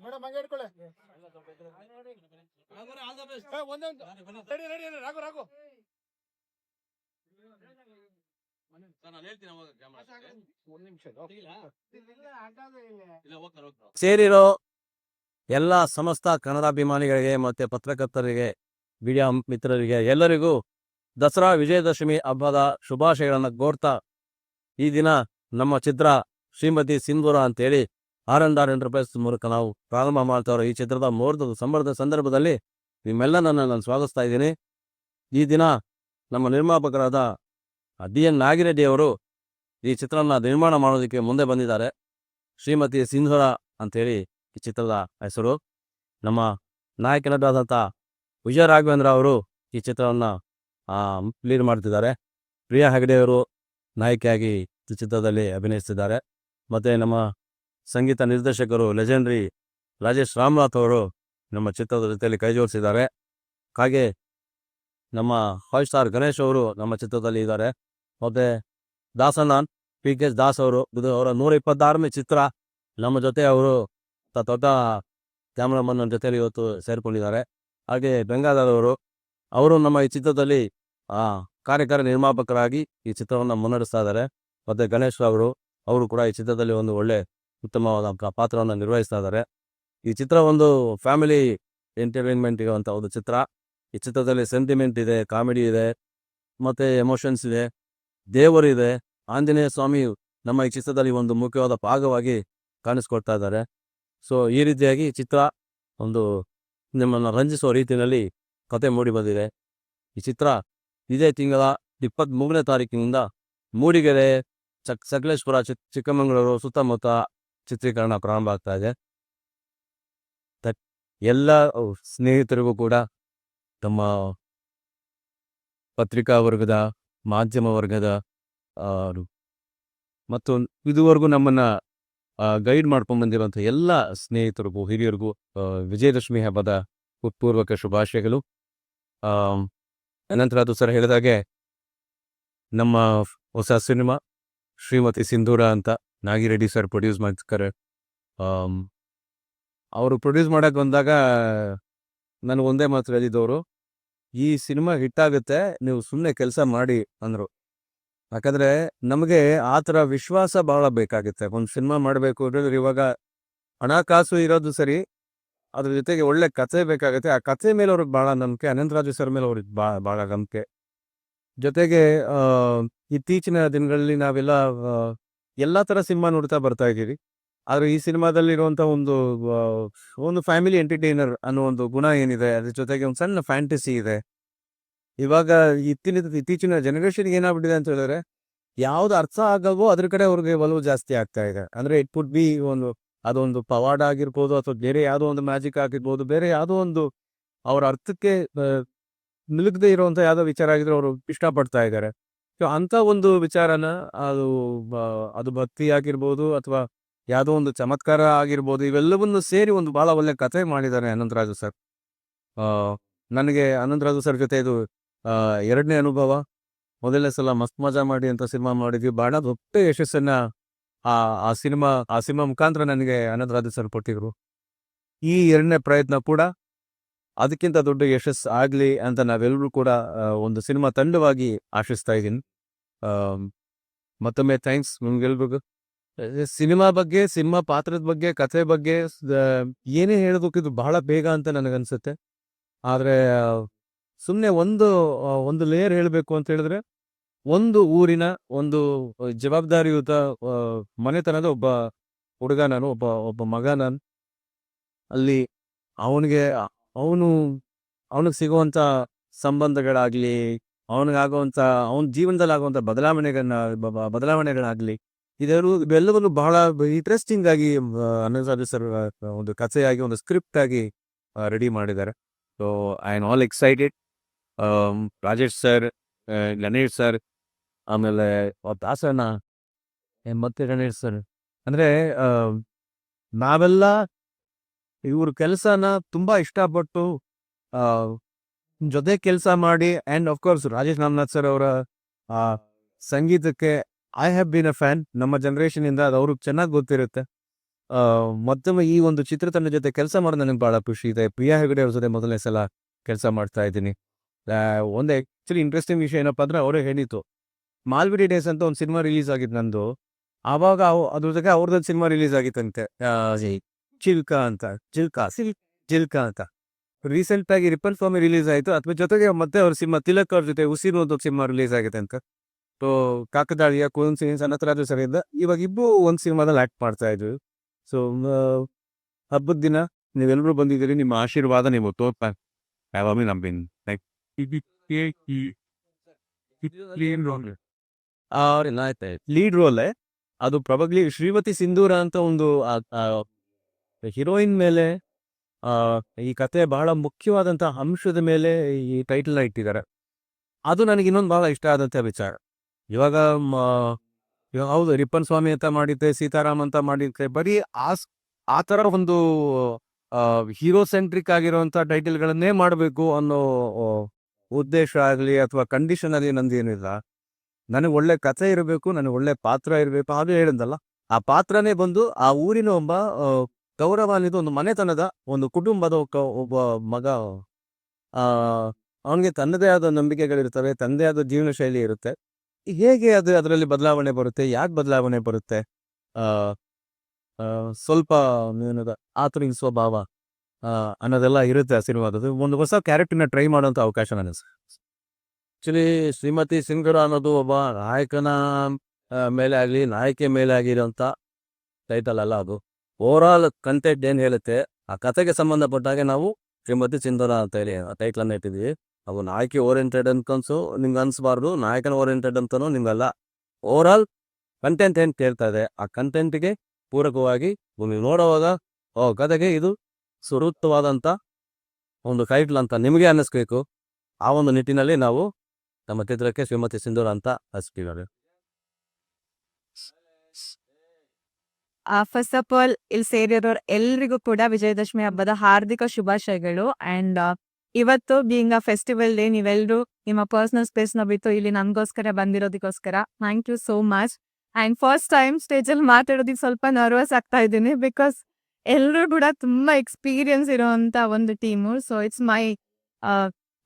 Madam ಹಂಗೆ ಹಿಡ್ಕೊಳ್ಳಿ. ಏ, ಒಂದೊಂದು. Ready ready Raghu Raghu. ಒಂದ್ ನಿಮಿಷ ಸೇರಿರೋ ಎಲ್ಲ ಸಮಸ್ತ ಕನ್ನಡಾಭಿಮಾನಿಗಳಿಗೆ ಮತ್ತೆ ಪತ್ರಕರ್ತರಿಗೆ ವಿಡಿಯೋ ಮಿತ್ರರಿಗೆ ಎಲ್ಲರಿಗೂ ದಸರಾ ವಿಜಯದಶಮಿ ಹಬ್ಬದ ಶುಭಾಶಯಗಳನ್ನು ಕೋರ್ತಾ ಈ ದಿನ ನಮ್ಮ ಚಿತ್ರ ಶ್ರೀಮತಿ ಸಿಂಧೂರ ಅಂತೇಳಿ ಆರ್ ಅಂಡ್ ಆರ್ ಎಂಟರ್ಪ್ರೈಸ್ ಮೂಲಕ ನಾವು ಪ್ರಾರಂಭ ಮಾಡ್ತಾವ್ರೆ. ಈ ಚಿತ್ರದ ಮುಹೂರ್ತದ ಸಂಬರದ ಸಂದರ್ಭದಲ್ಲಿ ನಿಮ್ಮೆಲ್ಲರನ್ನು ನಾನು ಸ್ವಾಗತಿಸ್ತಾ ಇದ್ದೀನಿ. ಈ ದಿನ ನಮ್ಮ ನಿರ್ಮಾಪಕರಾದ ಡಿ ಎನ್ ನಾಗಿರೆಡ್ಡಿ ಅವರು ಈ ಚಿತ್ರನ ನಿರ್ಮಾಣ ಮಾಡೋದಕ್ಕೆ ಮುಂದೆ ಬಂದಿದ್ದಾರೆ. ಶ್ರೀಮತಿ ಸಿಂಧೂರ ಅಂತೇಳಿ ಈ ಚಿತ್ರದ ಹೆಸರು. ನಮ್ಮ ನಾಯಕ ನಟರಾದಂಥ ವಿಜಯ ರಾಘವೇಂದ್ರ ಅವರು ಈ ಚಿತ್ರವನ್ನು ಲೀಡ್ ಮಾಡ್ತಿದ್ದಾರೆ. ಪ್ರಿಯಾ ಹೆಗಡೆ ಅವರು ನಾಯಕಿಯಾಗಿ ಚಿತ್ರದಲ್ಲಿ ಅಭಿನಯಿಸ್ತಿದ್ದಾರೆ. ಮತ್ತು ನಮ್ಮ ಸಂಗೀತ ನಿರ್ದೇಶಕರು ಲೆಜೆಂಡ್ರಿ ರಾಜೇಶ್ ರಾಮನಾಥ್ ಅವರು ನಮ್ಮ ಚಿತ್ರದ ಜೊತೆಯಲ್ಲಿ ಕೈ ಜೋಡಿಸಿದ್ದಾರೆ. ಹಾಗೆ ನಮ್ಮ ಫೈವ್ ಸ್ಟಾರ್ ಗಣೇಶ್ ಅವರು ನಮ್ಮ ಚಿತ್ರದಲ್ಲಿ ಇದ್ದಾರೆ. ಮತ್ತು ದಾಸನಾನ್ ಪಿ ಕೆ ದಾಸ್ ಅವರು ಅವರ ನೂರ ಇಪ್ಪತ್ತಾರನೇ ಚಿತ್ರ. ನಮ್ಮ ಜೊತೆ ಅವರು ದೊಡ್ಡ ಕ್ಯಾಮ್ರಾಮನ್ ಜೊತೆಯಲ್ಲಿ ಇವತ್ತು ಸೇರಿಕೊಂಡಿದ್ದಾರೆ. ಹಾಗೆ ಬೆಂಗಾದವರು ಅವರು ನಮ್ಮ ಈ ಚಿತ್ರದಲ್ಲಿ ಕಾರ್ಯಕಾರಿ ನಿರ್ಮಾಪಕರಾಗಿ ಈ ಚಿತ್ರವನ್ನು ಮುನ್ನಡೆಸ್ತಾ ಇದ್ದಾರೆ. ಮತ್ತೆ ಗಣೇಶ್ ಅವರು ಅವರು ಕೂಡ ಈ ಚಿತ್ರದಲ್ಲಿ ಒಂದು ಒಳ್ಳೆ ಉತ್ತಮವಾದ ಪಾತ್ರವನ್ನು ನಿರ್ವಹಿಸ್ತಾ ಇದ್ದಾರೆ. ಈ ಚಿತ್ರ ಒಂದು ಫ್ಯಾಮಿಲಿ ಎಂಟರ್ಟೈನ್ಮೆಂಟ್ ಇರುವಂಥ ಒಂದು ಚಿತ್ರ. ಈ ಚಿತ್ರದಲ್ಲಿ ಸೆಂಟಿಮೆಂಟ್ ಇದೆ, ಕಾಮಿಡಿ ಇದೆ, ಮತ್ತೆ ಎಮೋಷನ್ಸ್ ಇದೆ ದೇವರಿದೆ ಆಂಜನೇಯ ಸ್ವಾಮಿ ನಮ್ಮ ಈ ಚಿತ್ರದಲ್ಲಿ ಒಂದು ಮುಖ್ಯವಾದ ಭಾಗವಾಗಿ ಕಾಣಿಸ್ಕೊಡ್ತಾ ಇದ್ದಾರೆ. ಸೊ, ಈ ರೀತಿಯಾಗಿ ಚಿತ್ರ ಒಂದು ನಿಮ್ಮನ್ನು ರಂಜಿಸುವ ರೀತಿಯಲ್ಲಿ ಕತೆ ಮೂಡಿ ಬಂದಿದೆ. ಈ ಚಿತ್ರ ಇದೇ ತಿಂಗಳ ಇಪ್ಪತ್ತ್ ಮೂರನೇ ತಾರೀಕಿನಿಂದ ಮೂಡಿಗೆರೆ ಚಕ್, ಸಕಲೇಶ್ಪುರ ಚಿಕ್, ಚಿಕ್ಕಮಗಳೂರು ಸುತ್ತಮುತ್ತ ಚಿತ್ರೀಕರಣ ಪ್ರಾರಂಭ ಆಗ್ತಾ ಇದೆ. ಎಲ್ಲ ಸ್ನೇಹಿತರಿಗೂ ಕೂಡ ತಮ್ಮ ಪತ್ರಿಕಾ ವರ್ಗದ ಮಾಧ್ಯಮ ವರ್ಗದ ಮತ್ತು ಇದುವರೆಗೂ ನಮ್ಮನ್ನ ಗೈಡ್ ಮಾಡ್ಕೊಂಡು ಬಂದಿರುವಂಥ ಎಲ್ಲ ಸ್ನೇಹಿತರಿಗೂ ಹಿರಿಯರಿಗೂ ವಿಜಯದಶಮಿ ಹಬ್ಬದ ಉತ್ಪೂರ್ವಕ ಶುಭಾಶಯಗಳು. ಆ, ಅನಂತರ ಅದು ಸರ್ ಹೇಳಿದಾಗೆ ನಮ್ಮ ಹೊಸ ಸಿನಿಮಾ ಶ್ರೀಮತಿ ಸಿಂಧೂರ ಅಂತ ನಾಗಿರೆಡ್ಡಿ ಸರ್ ಪ್ರೊಡ್ಯೂಸ್ ಮಾಡ್ತಾರೆ ಅವರು ಪ್ರೊಡ್ಯೂಸ್ ಮಾಡಕ್ಕೆ ಬಂದಾಗ ನಾನು ಒಂದೇ ಮಾತು ಹೇಳಿದವರು ಈ ಸಿನಿಮಾ ಹಿಟ್ ಆಗುತ್ತೆ ನೀವು ಸುಮ್ಮನೆ ಕೆಲಸ ಮಾಡಿ ಅಂದರು. ಯಾಕಂದ್ರೆ ನಮಗೆ ಆ ಥರ ವಿಶ್ವಾಸ ಬಹಳ ಬೇಕಾಗುತ್ತೆ. ಒಂದು ಸಿನಿಮಾ ಮಾಡಬೇಕು ಅಂದ್ರೆ ಇವಾಗ ಹಣಕಾಸು ಇರೋದು ಸರಿ, ಅದ್ರ ಜೊತೆಗೆ ಒಳ್ಳೆ ಕಥೆ ಬೇಕಾಗುತ್ತೆ. ಆ ಕಥೆ ಮೇಲೆ ಅವ್ರಿಗೆ ಬಹಳ ನಂಬಿಕೆ ಅನಂತರಾಜು ಸರ್ ಮೇಲೆ ಅವ್ರಿಗೆ ಬಾ ಬಹಳ ನಂಬಿಕೆ. ಜೊತೆಗೆ ಇತ್ತೀಚಿನ ದಿನಗಳಲ್ಲಿ ನಾವೆಲ್ಲ ಎಲ್ಲ ಎಲ್ಲಾ ತರ ಸಿನಿಮಾ ನೋಡ್ತಾ ಬರ್ತಾ ಇದ್ದೀವಿ. ಆದ್ರೆ ಈ ಸಿನಿಮಾದಲ್ಲಿ ಇರುವಂತ ಒಂದು ಒಂದು ಫ್ಯಾಮಿಲಿ ಎಂಟರ್ಟೈನರ್ ಅನ್ನೋ ಒಂದು ಗುಣ ಏನಿದೆ, ಅದ್ರ ಜೊತೆಗೆ ಒಂದು ಸಣ್ಣ ಫ್ಯಾಂಟಸಿ ಇದೆ. ಇವಾಗ ಇತ್ತಿನ ಇತ್ತೀಚಿನ ಜನರೇಷನ್ಗೆ ಏನಾಗ್ಬಿಟ್ಟಿದೆ ಅಂತ ಹೇಳಿದ್ರೆ, ಯಾವ್ದು ಅರ್ಥ ಆಗಲ್ವೋ ಅದ್ರ ಕಡೆ ಅವ್ರಿಗೆ ಒಲವು ಜಾಸ್ತಿ ಆಗ್ತಾ ಇದೆ. ಅಂದ್ರೆ ಇಟ್ ಕುಡ್ ಬಿ ಒಂದು, ಅದೊಂದು ಪವಾಡ ಆಗಿರ್ಬೋದು ಅಥವಾ ಬೇರೆ ಯಾವುದೋ ಒಂದು ಮ್ಯಾಜಿಕ್ ಆಗಿರ್ಬೋದು, ಬೇರೆ ಯಾವುದೋ ಒಂದು ಅವ್ರ ಅರ್ಥಕ್ಕೆ ನಿಲುಗದೆ ಇರುವಂತ ಯಾವ್ದೋ ವಿಚಾರ ಆಗಿದ್ರೆ ಅವರು ಇಷ್ಟಪಡ್ತಾ ಇದ್ದಾರೆ. ಸೊ ಅಂತ ಒಂದು ವಿಚಾರನ ಅದು ಅದು ಭಕ್ತಿ ಆಗಿರ್ಬೋದು ಅಥವಾ ಯಾವುದೋ ಒಂದು ಚಮತ್ಕಾರ ಆಗಿರ್ಬೋದು, ಇವೆಲ್ಲವನ್ನು ಸೇರಿ ಒಂದು ಬಹಳ ಒಳ್ಳೆ ಕಥೆ ಮಾಡಿದ್ದಾರೆ ಅನಂತರಾಜು ಸರ್. ನನಗೆ ಅನಂತರಾಜು ಸರ್ ಜೊತೆ ಇದು ಎರಡನೇ ಅನುಭವ. ಮೊದಲನೇ ಸಲ ಮಸ್ತ್ ಮಜಾ ಮಾಡಿ ಅಂತ ಸಿನಿಮಾ ಮಾಡಿದ್ವಿ. ಬಹಳ ದೊಡ್ಡ ಯಶಸ್ಸನ್ನ ಆ ಆ ಸಿನಿಮಾ ಆ ಸಿನಿಮಾ ಮುಖಾಂತರ ನನಗೆ ಅನಂತರಾಜು ಸರ್ ಕೊಟ್ಟಿದ್ರು. ಈ ಎರಡನೇ ಪ್ರಯತ್ನ ಕೂಡ ಅದಕ್ಕಿಂತ ದೊಡ್ಡ ಯಶಸ್ಸು ಆಗ್ಲಿ ಅಂತ ನಾವೆಲ್ಲರೂ ಕೂಡ ಒಂದು ಸಿನಿಮಾ ತಂಡವಾಗಿ ಆಶಿಸ್ತಾ ಇದ್ದೀನಿ. ಮತ್ತೊಮ್ಮೆ ಥ್ಯಾಂಕ್ಸ್ ನಿಮ್ಗೆಲ್ರಿಗೂ. ಸಿನಿಮಾ ಬಗ್ಗೆ, ಸಿನಿಮಾ ಪಾತ್ರದ ಬಗ್ಗೆ, ಕಥೆ ಬಗ್ಗೆ ಏನೇ ಏನೇ ಹೇಳೋದಕ್ಕಿದು ಬಹಳ ಬೇಗ ಅಂತ ನನಗನ್ಸುತ್ತೆ. ಆದ್ರೆ ಸುಮ್ಮನೆ ಒಂದು ಒಂದು ಲೇಯರ್ ಹೇಳಬೇಕು ಅಂತ ಹೇಳಿದ್ರೆ, ಒಂದು ಊರಿನ ಒಂದು ಜವಾಬ್ದಾರಿಯುತ ಮನೆತನದ ಒಬ್ಬ ಹುಡುಗ ನಾನು, ಒಬ್ಬ ಒಬ್ಬ ಮಗ ನಾನು. ಅಲ್ಲಿ ಅವನಿಗೆ, ಅವನು, ಅವನಿಗೆ ಸಿಗುವಂತ ಸಂಬಂಧಗಳಾಗ್ಲಿ ಅವನಿಗಾಗುವಂತ ಅವನ ಜೀವನದಲ್ಲಿ ಆಗುವಂತ ಬದಲಾವಣೆಗಳನ್ನ ಬದಲಾವಣೆಗಳಾಗ್ಲಿ, ಇದೆಲ್ಲವೂ, ಇವೆಲ್ಲವನ್ನು ಬಹಳ ಇಂಟ್ರೆಸ್ಟಿಂಗ್ ಆಗಿ ಅನಂತ ಸರ್ ಒಂದು ಕಥೆಯಾಗಿ, ಒಂದು ಸ್ಕ್ರಿಪ್ಟ್ ಆಗಿ ರೆಡಿ ಮಾಡಿದ್ದಾರೆ. So I am all excited Rajesh sir Ganesh sir, ಆಮೇಲೆ ದಾಸಣ್ಣ ಮತ್ತೆ ಗಣೇಶ್ ಸರ್. ಅಂದ್ರೆ ನಾವೆಲ್ಲ ಇವ್ರ ಕೆಲಸನ ತುಂಬಾ ಇಷ್ಟಪಟ್ಟು ಜೊತೆ ಕೆಲಸ ಮಾಡಿ and of course Rajesh Namanath sir ಅವರ ಸಂಗೀತಕ್ಕೆ I have been a fan ನಮ್ಮ ಜನರೇಷನ್ ಇಂದ ಅದು ಅವ್ರಿಗೆ ಚೆನ್ನಾಗಿ ಗೊತ್ತಿರುತ್ತೆ. ಮತ್ತೊಮ್ಮೆ ಈ ಒಂದು ಚಿತ್ರತಂಡ ಜೊತೆ ಕೆಲಸ ಮಾಡೋದು ನನಗೆ ಬಹಳ ಖುಷಿ ಇದೆ. ಪ್ರಿಯಾ ಹೆಗಡೆ ಅವ್ರ ಜೊತೆ ಮೊದಲನೇ ಸಲ ಕೆಲಸ ಮಾಡ್ತಾ ಇದ್ದೀನಿ. ಒಂದು ಆಕ್ಚುಲಿ ಇಂಟ್ರೆಸ್ಟಿಂಗ್ ವಿಷಯ ಏನಪ್ಪಾ ಅಂದ್ರೆ ಅವರೇ ಹೇಳಿತ್ತು ಮಾಲ್ವಿಡಿ ಡೇಸ್ ಅಂತ ಒಂದು ಸಿನಿಮಾ ರಿಲೀಸ್ ಆಗಿತ್ತು ನಂದು. ಆವಾಗ ಅದ್ರ ಜೊತೆ ಅವ್ರದ್ದು ಸಿನಿಮಾ ರಿಲೀಸ್ ಆಗಿತ್ತಂತೆ. ಚಿಲ್ಕಾ ಅಂತ. ಚಿಲ್ಕಾ. ಸಿಲ್ ಚಿಲ್ಕಾ ಅಂತ. ರೀಸೆಂಟ್ ಆಗಿ ರಿಪನ್ ಸ್ವಾಮಿ ರಿಲೀಸ್ ಆಯ್ತು. ಅದ್ರ ಜೊತೆಗೆ ಮತ್ತೆ ಅವ್ರ ಸಿನಿಮಾ ತಿಲಕ್ ಅವ್ರ ಜೊತೆ ಉಸಿರು ಅಂತ ಸಿನಿಮಾ ರಿಲೀಸ್ ಆಗಿದೆ ಅಂತ ಸೊ ಕಾಕದಾಳಿಯ ಕಾಕತಾಳೀಯ ಕೋನ್ಸಿಡೆನ್ಸ್ ಅನ್ನತ್ರ ಸರಿಯಿಂದ ಇವಾಗ ಇಬ್ಬರು ಒಂದು ಸಿನಿಮಾದಲ್ಲಿ ಆಕ್ಟ್ ಮಾಡ್ತಾ ಇದ್ವಿ ಸೊ ಹಬ್ಬದ ದಿನ ನೀವೆಲ್ಲರೂ ಬಂದಿದ್ದೀರಿ. ನಿಮ್ಮ ಆಶೀರ್ವಾದ ನೀವು ತೋರ್ತಾ ಯಾವಾಗಲೂ ನಂಬಿನ್ ಲೈಕ್ ಲೀಡ್ ರೋಲ್ ಅದು ಪ್ರಬಗ್ಲಿ ಶ್ರೀಮತಿ ಸಿಂಧೂರ ಅಂತ ಒಂದು ಹೀರೋಯಿನ್ ಮೇಲೆ ಈ ಕತೆ ಬಹಳ ಮುಖ್ಯವಾದಂತ ಅಂಶದ ಮೇಲೆ ಈ ಟೈಟಲ್ ಇಟ್ಟಿದ್ದಾರೆ. ಅದು ನನಗೆ ಇನ್ನೊಂದು ಬಹಳ ಇಷ್ಟ ಆದಂತ ವಿಚಾರ. ಇವಾಗ ಹೌದು, ರಿಪ್ಪನ್ ಸ್ವಾಮಿ ಅಂತ ಮಾಡಿದ್ದೆ, ಸೀತಾರಾಮ್ ಅಂತ ಮಾಡಿದ್ದೆ, ಬರೀ ಆಸ್, ಆ ತರ ಒಂದು ಹೀರೋ ಸೆಂಟ್ರಿಕ್ ಆಗಿರುವಂತ ಟೈಟಲ್ಗಳನ್ನೇ ಮಾಡಬೇಕು ಅನ್ನೋ ಉದ್ದೇಶ ಆಗಲಿ ಅಥವಾ ಕಂಡೀಷನ್ ಆಗಲಿ ನಂದೇನಿಲ್ಲ ನನಗೆ ಒಳ್ಳೆ ಕಥೆ ಇರಬೇಕು, ನನಗೆ ಒಳ್ಳೆ ಪಾತ್ರ ಇರಬೇಕು, ಹಾಗೆ ಹೇಳಿದಲ್ಲ ಆ ಪಾತ್ರನೇ ಬಂದು ಆ ಊರಿನ ಒಬ್ಬ ಗೌರವಾನಿದ ಒಂದು ಮನೆತನದ ಒಂದು ಕುಟುಂಬದ ಒಬ್ಬ ಮಗ. ಆ, ಅವನಿಗೆ ತನ್ನದೇ ಆದ ನಂಬಿಕೆಗಳಿರ್ತವೆ ತನ್ನದೇ ಆದ ಜೀವನ ಶೈಲಿ ಇರುತ್ತೆ. ಹೇಗೆ ಅದು ಅದರಲ್ಲಿ ಬದಲಾವಣೆ ಬರುತ್ತೆ, ಯಾಕೆ ಬದಲಾವಣೆ ಬರುತ್ತೆ? ಆ ಸ್ವಲ್ಪ ಏನದ ಆತುರಿಕ ಸ್ವಭಾವ ಅನ್ನೋದೆಲ್ಲ ಇರುತ್ತೆ ಆ ಸಿನಿಮಾದದು ಒಂದು ಹೊಸ ಕ್ಯಾರೆಕ್ಟರ್ನ ಟ್ರೈ ಮಾಡೋಂಥ ಅವಕಾಶ ನನಗೆ ಆ್ಯಕ್ಚುಲಿ ಶ್ರೀಮತಿ ಸಿಂಗರ ಅನ್ನೋದು ಒಬ್ಬ ನಾಯಕನ ಮೇಲೆ ಆಗಲಿ ನಾಯಕಿ ಮೇಲೆ ಆಗಿರೋಂಥ ಟೈಟಲ್ ಅಲ್ಲ ಅದು. ಓವರ್ ಆಲ್ ಕಂಟೆಂಟ್ ಏನು ಹೇಳುತ್ತೆ, ಆ ಕಥೆಗೆ ಸಂಬಂಧಪಟ್ಟಾಗೆ ನಾವು ಶ್ರೀಮತಿ ಸಿಂಧೂರ ಅಂತ ಹೇಳಿ ಟೈಟ್ಲನ್ನು ಇಟ್ಟಿದ್ದೀವಿ. ಅವು ನಾಯಕಿ ಓರಿಯೆಂಟೆಡ್ ಅನ್ಕನ್ಸು ನಿಮ್ಗೆ ಅನ್ಸ್ಬಾರ್ದು, ನಾಯಕನ ಓರಿಯೆಂಟೆಡ್ ಅಂತನೂ ನಿಮ್ಗಲ್ಲ ಓವರ್ ಆಲ್ ಕಂಟೆಂಟ್ ಏನು ಕೇಳ್ತಾ ಇದೆ, ಆ ಕಂಟೆಂಟ್ಗೆ ಪೂರಕವಾಗಿ, ನೀವು ನೋಡೋವಾಗ ಓ ಕತೆಗೆ ಇದು ಸುರೂಕ್ತವಾದಂಥ ಒಂದು ಟೈಟ್ಲ್ ಅಂತ ನಿಮಗೆ ಅನ್ನಿಸ್ಬೇಕು. ಆ ಒಂದು ನಿಟ್ಟಿನಲ್ಲಿ ನಾವು ನಮ್ಮ ಚಿತ್ರಕ್ಕೆ ಶ್ರೀಮತಿ ಸಿಂಧೂರ ಅಂತ ಹಚ್ತೀವಿ ಫಸ್ಟ್ ಆಫ್ ಆಲ್ ಇಲ್ಲಿ ಸೇರಿರೋರ್ ಎಲ್ರಿಗೂ ಕೂಡ ವಿಜಯದಶಮಿ ಹಬ್ಬದ ಹಾರ್ದಿಕ ಶುಭಾಶಯಗಳು ಅಂಡ್ ಇವತ್ತು ಬೀಂಗ್ ಅ ಫೆಸ್ಟಿವಲ್ ಡೇ ನೀವೆಲ್ಲರೂ ನಿಮ್ಮ ಪರ್ಸನಲ್ ಸ್ಪೇಸ್ನ ಬಿಟ್ಟು ಇಲ್ಲಿ ನನ್ಗೋಸ್ಕರ ಬಂದಿರೋದಕ್ಕೋಸ್ಕರ thank you so much and first time stage ಅಲ್ಲಿ ಮಾತಾಡೋದಕ್ಕೆ ಸ್ವಲ್ಪ ನರ್ವಸ್ ಆಗ್ತಾ ಇದ್ದೀನಿ ಬಿಕಾಸ್ ಎಲ್ಲರೂ ಕೂಡ ತುಂಬಾ ಎಕ್ಸ್ಪೀರಿಯನ್ಸ್ ಇರುವಂತ ಒಂದು team so it's my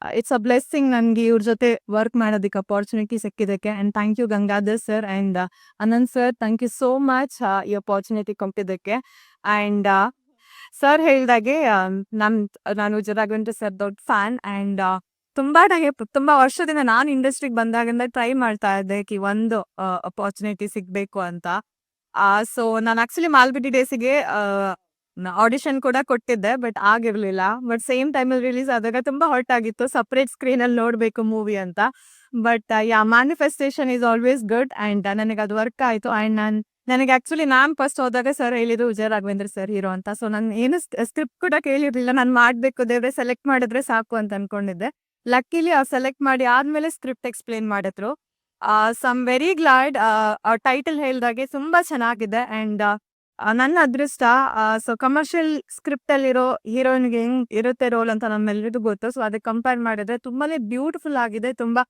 it's a blessing ನನ್ಗೆ ಇವ್ರ ಜೊತೆ ವರ್ಕ್ ಮಾಡೋದಕ್ಕೆ opportunity ಸಿಕ್ಕಿದ್ದಕ್ಕೆ. And thank you Gangadhar sir and Anant sir thank you so much ಈ ಅಪಾರ್ಚುನಿಟಿ ಕೊಟ್ಟಿದ್ದಕ್ಕೆ. ಅಂಡ್ ಸರ್ ಹೇಳಿದಾಗೆ ನನ್, ನಾನು ರಾಘವೇಂದ್ರ ಸರ್ ದೊಡ್ಡ ಫ್ಯಾನ್ ಅಂಡ್ ತುಂಬಾ ನನಗೆ ತುಂಬಾ ವರ್ಷದಿಂದ ನಾನು ಇಂಡಸ್ಟ್ರಿಗೆ ಬಂದಾಗಿಂದ ಟ್ರೈ ಮಾಡ್ತಾ ಇದ್ದೆ ಕಿ, ಒಂದು ಅಪಾರ್ಚುನಿಟಿ ಸಿಗ್ಬೇಕು ಅಂತ. ಸೊ ನಾನು ಆಕ್ಚುಲಿ ಮಾಲ್ಬಿಟ್ಟಿ ಡೇಸಿಗೆ ಆಡಿಷನ್ ಕೂಡ ಕೊಟ್ಟಿದ್ದೆ ಬಟ್ ಆಗಿರ್ಲಿಲ್ಲ. ಬಟ್ ಸೇಮ್ ಟೈಮಲ್ಲಿ ರಿಲೀಸ್ ಆದಾಗ ತುಂಬಾ ಹಾಟ್ ಆಗಿತ್ತು. ಸಪ್ರೇಟ್ ಸ್ಕ್ರೀನ್ ಅಲ್ಲಿ ನೋಡ್ಬೇಕು ಮೂವಿ ಅಂತ. But ya manifestation is always good and ನನಗೆ ಅದು ವರ್ಕ್ ಆಯ್ತು. ಅಂಡ್ ನಾನು, ನನಗೆ ಆಕ್ಚುಲಿ ನಾನ್ ಫಸ್ಟ್ ಹೋದಾಗ ಸರ್ ಹೇಳಿದ್ರು, ವಿಜಯ ರಾಘವೇಂದ್ರ ಸರ್ ಹೀರೋ ಅಂತ. ಸೊ ನಾನು ಏನು ಸ್ಕ್ರಿಪ್ಟ್ ಕೂಡ ಕೇಳಿರ್ಲಿಲ್ಲ. ನಾನು ಮಾಡ್ಬೇಕು, ದೇವ್ರೆ ಸೆಲೆಕ್ಟ್ ಮಾಡಿದ್ರೆ ಸಾಕು ಅಂತ ಅನ್ಕೊಂಡಿದ್ದೆ. ಲಕ್ಕಿಲಿ ಅವ್ರು ಸೆಲೆಕ್ಟ್ ಮಾಡಿ ಆದ್ಮೇಲೆ ಸ್ಕ್ರಿಪ್ಟ್ ಎಕ್ಸ್ಪ್ಲೇನ್ ಮಾಡಿದ್ರು. ಸಮ್ ವೆರಿ ಗ್ಲಾಡ್ ಟೈಟಲ್ ಹೇಳ್ದಾಗೆ ತುಂಬಾ ಚೆನ್ನಾಗಿದೆ. ಅಂಡ್ ನನ್ನ ಅದೃಷ್ಟ ಸೊ ಕಮರ್ಷಿಯಲ್ ಸ್ಕ್ರಿಪ್ಟ್ ಅಲ್ಲಿರೋ ಹೀರೋಯಿನ್ಗೆ ಹೆಂಗ್ ಇರುತ್ತೆ ರೋಲ್ ಅಂತ ನಮ್ಮೆಲ್ಲರಿಗೂ ಗೊತ್ತು. ಸೊ ಅದಕ್ಕೆ ಕಂಪೇರ್ ಮಾಡಿದ್ರೆ ತುಂಬಾನೇ ಬ್ಯೂಟಿಫುಲ್ ಆಗಿದೆ. ತುಂಬಾ